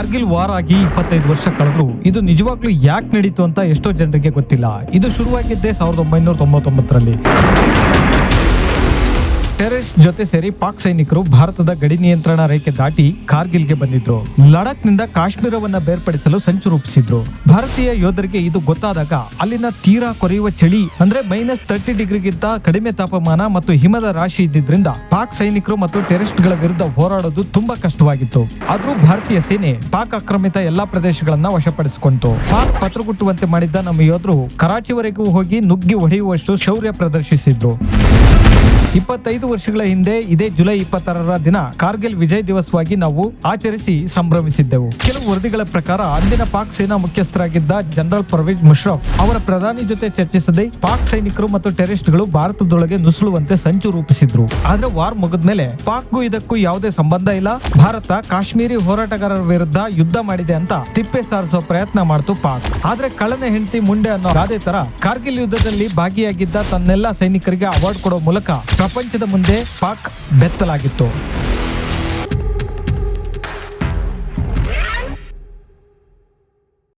Kargil war ಆಗಿ ಇಪ್ಪತ್ತೈದು ವರ್ಷ ಕಳೆದ್ರು. ಇದು ನಿಜವಾಗ್ಲೂ ಯಾಕೆ ನಡೀತು ಅಂತ ಎಷ್ಟೋ ಜನರಿಗೆ ಗೊತ್ತಿಲ್ಲ. ಇದು ಶುರುವಾಗಿದ್ದೇ ಸಾವಿರದ ಒಂಬೈನೂರ ತೊಂಬತ್ತೊಂಬತ್ತರಲ್ಲಿ. ಟೆರರಿಸ್ಟ್ ಜೊತೆ ಸೇರಿ ಪಾಕ್ ಸೈನಿಕರು ಭಾರತದ ಗಡಿ ನಿಯಂತ್ರಣ ರೇಖೆ ದಾಟಿ ಕಾರ್ಗಿಲ್ಗೆ ಬಂದಿದ್ರು. ಲಡಾಖ್ನಿಂದ ಕಾಶ್ಮೀರವನ್ನ ಬೇರ್ಪಡಿಸಲು ಸಂಚು ರೂಪಿಸಿದ್ರು. ಭಾರತೀಯ ಯೋಧರಿಗೆ ಇದು ಗೊತ್ತಾದಾಗ ಅಲ್ಲಿನ ತೀರಾ ಕೊರೆಯುವ ಚಳಿ ಅಂದ್ರೆ ಮೈನಸ್ ತರ್ಟಿ ಡಿಗ್ರಿಗಿಂತ ಕಡಿಮೆ ತಾಪಮಾನ ಮತ್ತು ಹಿಮದ ರಾಶಿ ಇದ್ದಿದ್ರಿಂದ ಪಾಕ್ ಸೈನಿಕರು ಮತ್ತು ಟೆರರಿಸ್ಟ್ಗಳ ವಿರುದ್ಧ ಹೋರಾಡೋದು ತುಂಬಾ ಕಷ್ಟವಾಗಿತ್ತು. ಆದ್ರೂ ಭಾರತೀಯ ಸೇನೆ ಪಾಕ್ ಆಕ್ರಮಿತ ಎಲ್ಲಾ ಪ್ರದೇಶಗಳನ್ನ ವಶಪಡಿಸಿಕೊಂಡಿತು ಪಾಕ್ ಪತ್ರಗುಟ್ಟುವಂತೆ ಮಾಡಿದ್ದ ನಮ್ಮ ಯೋಧರು ಕರಾಚಿವರೆಗೂ ಹೋಗಿ ನುಗ್ಗಿ ಹೊಡೆಯುವಷ್ಟು ಶೌರ್ಯ ಪ್ರದರ್ಶಿಸಿದ್ರು. ಇಪ್ಪತ್ತೈದು ವರ್ಷಗಳ ಹಿಂದೆ ಇದೇ ಜುಲೈ ಇಪ್ಪತ್ತಾರರ ದಿನ ಕಾರ್ಗಿಲ್ ವಿಜಯ್ ದಿವಸವಾಗಿ ನಾವು ಆಚರಿಸಿ ಸಂಭ್ರಮಿಸಿದ್ದೆವು. ಕೆಲವು ವರದಿಗಳ ಪ್ರಕಾರ ಅಂದಿನ ಪಾಕ್ ಸೇನಾ ಮುಖ್ಯಸ್ಥರಾಗಿದ್ದ ಜನರಲ್ ಪರ್ವೇಜ್ ಮುಷ್ರಫ್ ಅವರ ಪ್ರಧಾನಿ ಜೊತೆ ಚರ್ಚಿಸದೆ ಪಾಕ್ ಸೈನಿಕರು ಮತ್ತು ಟೆರರಿಸ್ಟ್ಗಳು ಭಾರತದೊಳಗೆ ನುಸುಳುವಂತೆ ಸಂಚು ರೂಪಿಸಿದ್ರು. ಆದ್ರೆ ವಾರ್ ಮುಗಿದ್ಮೇಲೆ ಪಾಕ್ಗೂ ಇದಕ್ಕೂ ಯಾವುದೇ ಸಂಬಂಧ ಇಲ್ಲ. ಭಾರತ ಕಾಶ್ಮೀರಿ ಹೋರಾಟಗಾರರ ವಿರುದ್ಧ ಯುದ್ಧ ಮಾಡಿದೆ ಅಂತ ತಿಪ್ಪೆ ಸಾರಿಸೋ ಪ್ರಯತ್ನ ಮಾಡ್ತು ಪಾಕ್. ಆದ್ರೆ ಕಳನ ಹೆಂಡತಿ ಮುಂಡೆ ಅನ್ನೋ ಅದೇ ತರ ಕಾರ್ಗಿಲ್ ಯುದ್ಧದಲ್ಲಿ ಭಾಗಿಯಾಗಿದ್ದ ತನ್ನೆಲ್ಲ ಸೈನಿಕರಿಗೆ ಅವಾರ್ಡ್ ಕೊಡೋ ಮೂಲಕ ಪ್ರಪಂಚದ ಮುಂದೆ ಪಾಕ್ ಬೆತ್ತಲಾಗಿತ್ತು.